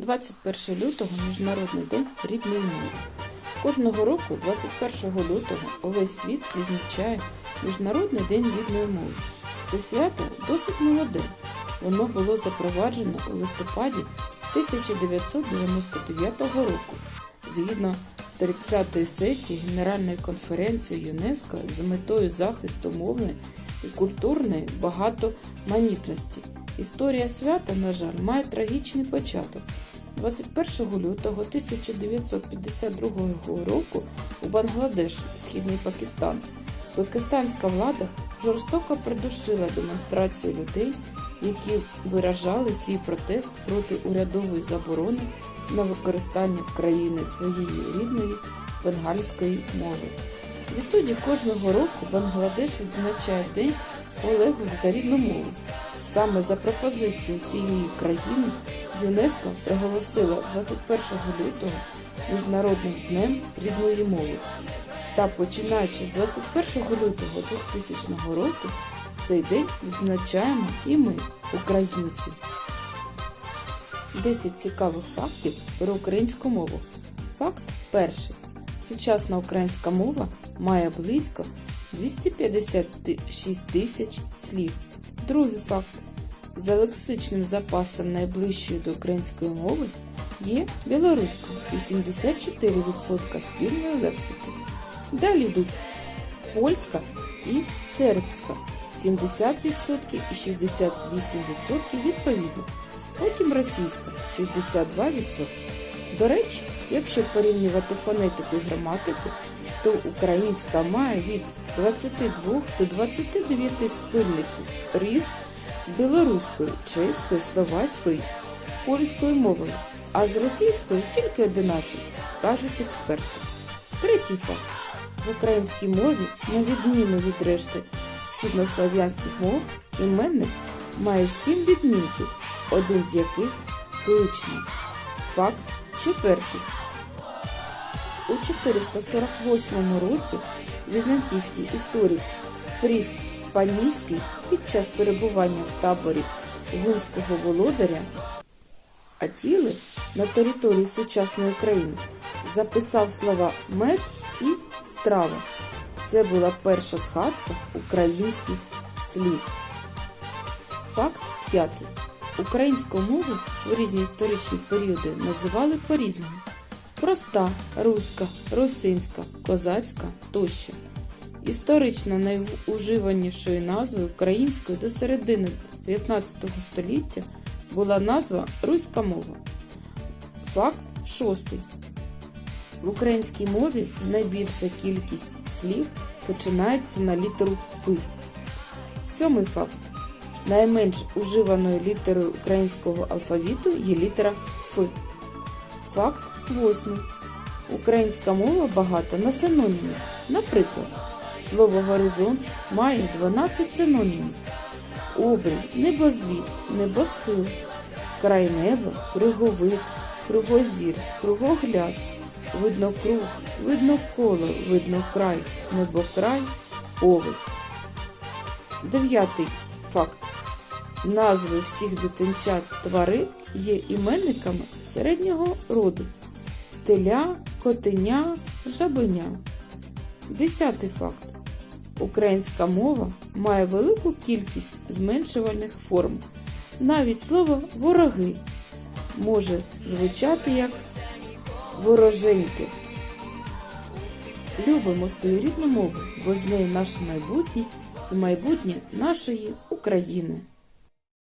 21 лютого Міжнародний день рідної мови. Кожного року, 21 лютого, увесь світ відзначає Міжнародний день рідної мови. Це свято досить молоде. Воно було запроваджено у листопаді 1999 року згідно 30-ї сесії Генеральної конференції ЮНЕСКО з метою захисту мовної і культурної багатоманітності. Історія свята, на жаль, має трагічний початок. 21 лютого 1952 року у Бангладеш, Східний Пакистан, пакистанська влада жорстоко придушила демонстрацію людей, які виражали свій протест проти урядової заборони на використання в країни своєї рідної бенгальської мови. Відтоді кожного року Бангладеш відзначає День полеглих за рідну мову. Саме за пропозицією цієї країни ЮНЕСКО проголосила 21 лютого Міжнародним днем рідної мови. Та починаючи з 21 лютого 2000 року цей день відзначаємо і ми, українці. 10 цікавих фактів про українську мову. Факт перший. Сучасна українська мова має близько 256 тисяч слів. Другий факт. За лексичним запасом найближчої до української мови є білоруська 84% спільної лексики. Далі йдуть польська і сербська 70% і 68% відповідно. Потім російська 62%. До речі, якщо порівнювати фонетику і граматику, то українська має від 22 до 29 спільних рис з білоруською, чеською, словацькою, польською мовою, а з російською тільки 11, кажуть експерти. Третій факт. В українській мові, на відміну від решти східнослов'янських мов, іменник має сім відмінків, один з яких кличний. Факт четвертий. У 448 році візантійський історик Пріск Панійський під час перебування в таборі гунського володаря Атіли на території сучасної країни записав слова мед і страва. Це була перша згадка українських слів. Факт п'ятий. Українську мову у різні історичні періоди називали по-різному: проста, руська, русинська, козацька тощо. Історично найуживанішою назвою української до середини 19 століття була назва Руська мова. Факт шостий. В українській мові найбільша кількість слів починається на літеру Ф. Сьомий факт. Найменш уживаною літерою українського алфавіту є літера Ф. Факт восьмий. Українська мова багата на синонімів. Наприклад, слово горизонт має 12 синонімів. Обрій, небозвід, небосхил, край неба, круговик, кругозір, кругогляд, видно круг, видно коло, видно край, небокрай, овид. Дев'ятий факт. Назви всіх дитинчат тварин є іменниками середнього роду. Теля, котеня, жабеня. Десятий факт. Українська мова має велику кількість зменшувальних форм. Навіть слово вороги може звучати як вороженьки. Любимо свою рідну мову, бо з нею наше майбутнє і майбутнє нашої України.